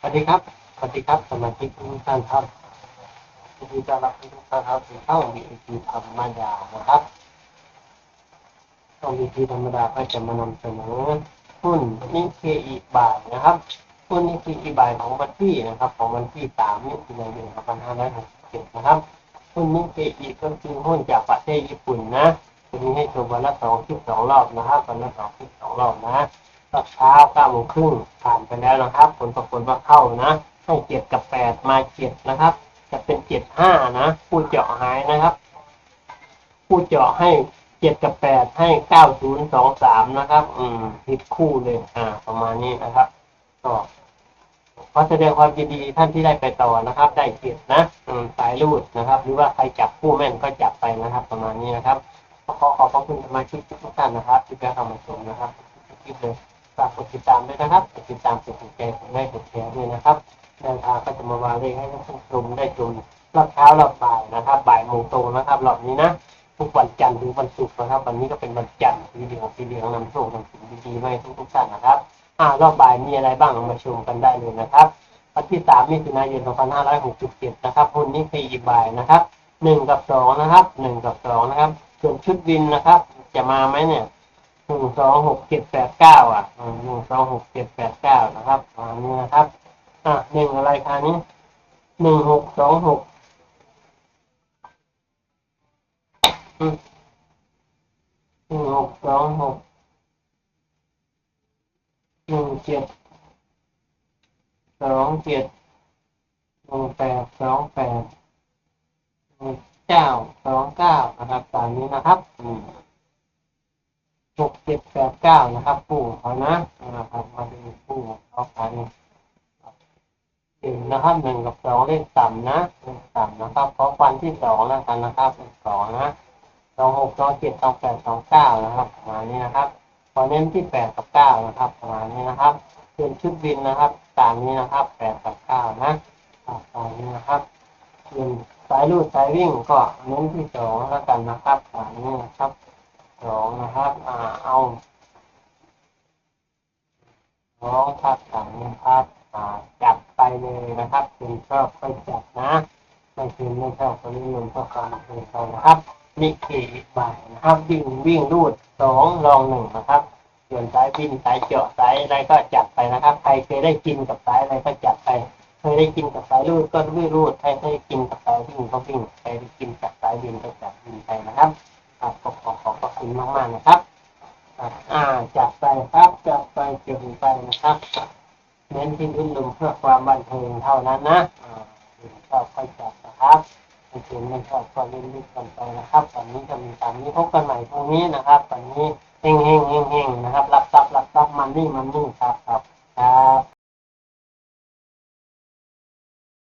สวัสดีครับ สวัสดีครับ สมาชิกทุกท่านครับยินดีต้อนรับทุกท่านครับสู่เข้าวีทีธรรมดานะครับช่องวีทีธรรมดาก็จะมานำเสนอหุ้นนิเคอีบายนะครับหุ้นนิเคอีบายของวันที่นะครับ ของวันที่สามมิถุนายนสองพันห้าร้อยหกสิบเจ็ดนะครับหุ้นนิเคอีก็คือหุ้นจากประเทศญี่ปุ่นนะจะมีให้ชมวันละสองคลิปสองรอบนะครับวันละสองคลิปสองรอบนะ ตอนเช้าเก้าโมงครึ่งผ่านไปแล้วนะครับ ผลปรากฏว่าเข้านะให้เจ็ดกับแปดมาเจ็ดนะครับ จะเป็นเจ็ดห้านะผู้เจาะหายนะครับ ผู้เจาะให้เจ็ดกับแปดให้เก้าศูนย์สองสามนะครับ อืมผิดคู่เลยอ่า ประมาณนี้นะครับก็ขอแสดงความยินดีท่านที่ได้ไปต่อนะครับ ได้เกียรตินะอืมสายรูดนะครับ หรือว่าใครจับคู่แม่นก็จับไปนะครับ ประมาณนี้นะครับขอขอขอบพระคุณสมาชิกทุกท่านนะครับที่ได้เข้ามาชมนะครับคลิปเลย ฝากกดติดตามด้วยนะครับกดติดตามกดถูกใจกดไลค์กดแชร์ด้วยนะครับแนทางก็จะมาวางเลขให้ท่านผู้ชมได้ชมรอบเช้ารอบบ่ายนะครับบ่ายโมงตรงนะครับรอบนี้นะทุกวันจันทร์ถึงวันศุกร์นะครับ วันนี้ก็เป็นวันจันทร์สีเหลืองสีเหลืองนำโชคนำสิ่งดีๆมาให้ทุกทุกๆท่านนะครับอ่ารอบบ่ายมีอะไรบ้างมาชมกันได้เลยนะครับวันที่สามมิถุนายน2567นะครับหุ้นนี้ปีอีกบ่ายนะครับหนึ่งกับสองนะครับหนึ่งกับสองนะครับ ส่วนชุดวินนะครับ จะมาไหมเนี่ย หนึ่งสองหกเจ็ดแปดเก้าอะหนึ่งสองหกเจ็ดแปดเก้านะครับอันนี้นะครับ อะหนึ่งอะไรคะนี้หนึ่งหกสองหกหนึ่งหกสองหกหนึ่งเจ็ดสองเจ็ดหนึ่งแปดสองแปดหนึ่งเก้าสองเก้านะครับตามนี้นะครับ หกเจ็ดแปดเก้านะครับปู่เขานะนะครับมาดูปู่เขาไปหนึ่งนะครับหนึ่งกับสองเลขต่ำนะเลขต่ำนะครับเพราะวันที่สองแล้วกันนะครับเลขสองนะสองหกสองเจ็ดสองแปดสองเก้านะครับประมาณนี้นะครับพอเน้นที่แปดกับเก้านะครับประมาณนี้นะครับส่วนชุดบินนะครับตามนี้นะครับแปดกับเก้านะตามนี้นะครับส่วนสายรูดสายวิ่งก็เน้นที่สองแล้วกันนะครับตามนี้นะครับ สองนะครับอ่าเอาสองภาคสามนะครับอ่าจับไปเลยนะครับคุณชอบก็จับนะไม่คุณไม่ชอบก็นิยมก็ความเป็นเขานะครับนี่คือบ่ายนะครับวิ่งวิ่งรูดสองลองหนึ่งนะครับส่วนสายวิ่งสายเจาะสายอะไรก็จัดไปนะครับ ใครเคยได้กินกับสายอะไรก็จัดไปเคยได้กินกับสายรูดก็วิ่งรูดใครเคยกินกับสายวิ่งก็วิ่งใครได้กินกับสายวิ่งก็จัดวิ่งไปนะครับ คุณมากมากๆนะครับอ่าจับไปครับจับไปจึงไปนะครับเน้นที่พื้นลมเพื่อความบันเทิงเท่านั้นนะอ่าถึงชอบค่อยจับนะครับไม่ถึงไม่ชอบก็เล่นลิบกันไปนะครับตอนนี้จะมีตามนี้พบกันใหม่พรุ่งนี้นะครับตอนนี้เฮงเฮงเฮงเฮงนะครับรับทรัพย์รับทรัพย์มันนี่มันนี่ครับครับ